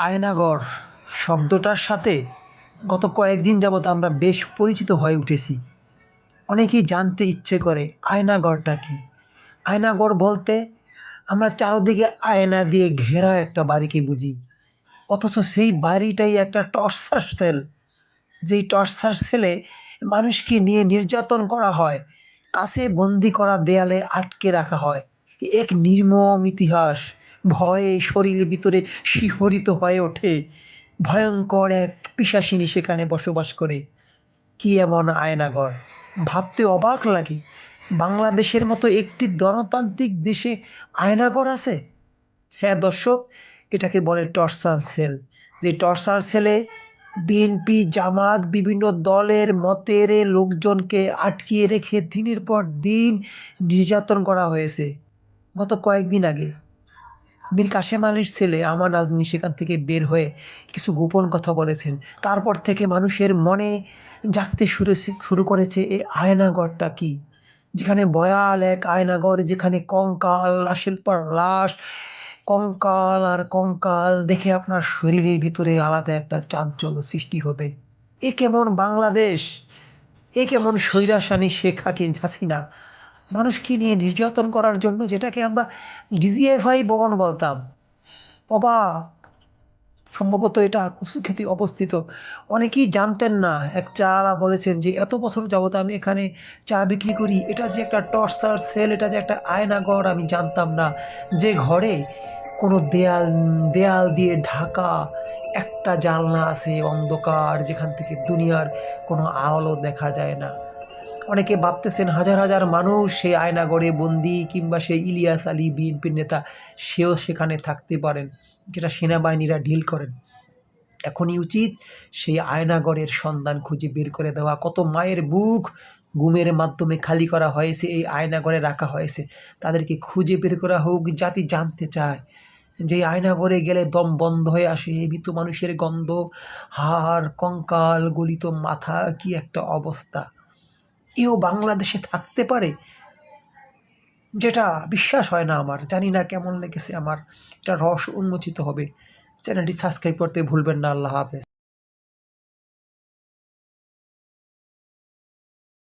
আয়নাগর শব্দটার সাথে গত কয়েকদিন যাবৎ আমরা বেশ পরিচিত হয়ে উঠেছি। অনেকেই জানতে ইচ্ছে করে আয়নাগরটা কী আয়নাগর বলতে আমরা চারদিকে আয়না দিয়ে ঘেরা একটা বাড়িকে বুঝি। অথচ সেই বাড়িটাই একটা টর্চার সেল। যেই টর্চার সেলে মানুষকে নিয়ে নির্যাতন করা হয়, কাছে বন্দি করা দেয়ালে আটকে রাখা হয়। এক নির্মম ইতিহাস। ভয়ে শরীরের ভিতরে শিহরিত হয়ে ওঠে। ভয়ঙ্কর এক পিশাচিনী সেখানে বসবাস করে। কি এমন আয়নাঘর? ভাবতে অবাক লাগে। বাংলাদেশের মতো একটি গণতান্ত্রিক দেশে আয়নাঘর আছে? হ্যাঁ দর্শক, এটাকে বলে টর্চার সেল। যে টর্চার সেলে বিএনপি, জামাত, বিভিন্ন দলের মতের লোকজনকে আটকিয়ে রেখে দিনের পর দিন নির্যাতন করা হয়েছে। গত কয়েকদিন আগে মীর কাশেম আলীর ছেলে আমার রাজনী সেখান থেকে বের হয়ে কিছু গোপন কথা বলেছেন। তারপর থেকে মানুষের মনে জাগতে শুরু শুরু করেছে এই আয়নাগরটা কি? যেখানে বয়াল এক আয়নাগর যেখানে কঙ্কাল লাশের পর লাশ। কঙ্কাল আর কঙ্কাল দেখে আপনার শরীরের ভিতরে আলাদা একটা চাঞ্চল্য সৃষ্টি হবে। এ কেমন বাংলাদেশ? এ কেমন স্বৈরাসানি শেখ হাকিম হাসিনা? মানুষকে নিয়ে নির্যাতন করার জন্য যেটাকে আমরা ডিজিএফআই ভবন বলতাম। অবাক। সম্ভবত এটা কুসুক্ষেতে অবস্থিত। অনেকেই জানতেন না। এক চারা বলেছেন যে, এত বছর যাবত আমি এখানে চা বিক্রি করি। এটা যে একটা টর্চার সেল, এটা যে একটা আয়নাঘর আমি জানতাম না যে ঘরে কোনো দেয়াল দেয়াল দিয়ে ঢাকা একটা জানলা আছে অন্ধকার, যেখান থেকে দুনিয়ার কোনো আলো দেখা যায় না। অনেকে ভাবতেছেন হাজার হাজার মানুষ সেই আয়নাগড়ে বন্দি কিংবা সেই ইলিয়াস আলী বিএনপির নেতা, সেও সেখানে থাকতে পারেন, যেটা সেনাবাহিনীরা ডিল করেন। এখনই উচিত সেই আয়নাগড়ের সন্ধান খুঁজে বের করে দেওয়া। কত মায়ের বুক গুমের মাধ্যমে খালি করা হয়েছে, এই আয়নাগড়ে রাখা হয়েছে। তাদেরকে খুঁজে বের করা হোক, জাতি জানতে চায় যে আয়নাগরে গেলে দম বন্ধ হয়ে আসে মৃত মানুষের গন্ধ, হাড়, কঙ্কাল, গলিত মাথা, কি একটা অবস্থা। এও বাংলাদেশে থাকতে পারে? যেটা বিশ্বাস হয় না আমার। জানি না কেমন লেগেছে আমার। এটা রস উন্মোচিত হবে। চ্যানেলটি সাবস্ক্রাইব করতে ভুলবেন না। আল্লাহ হাফেজ।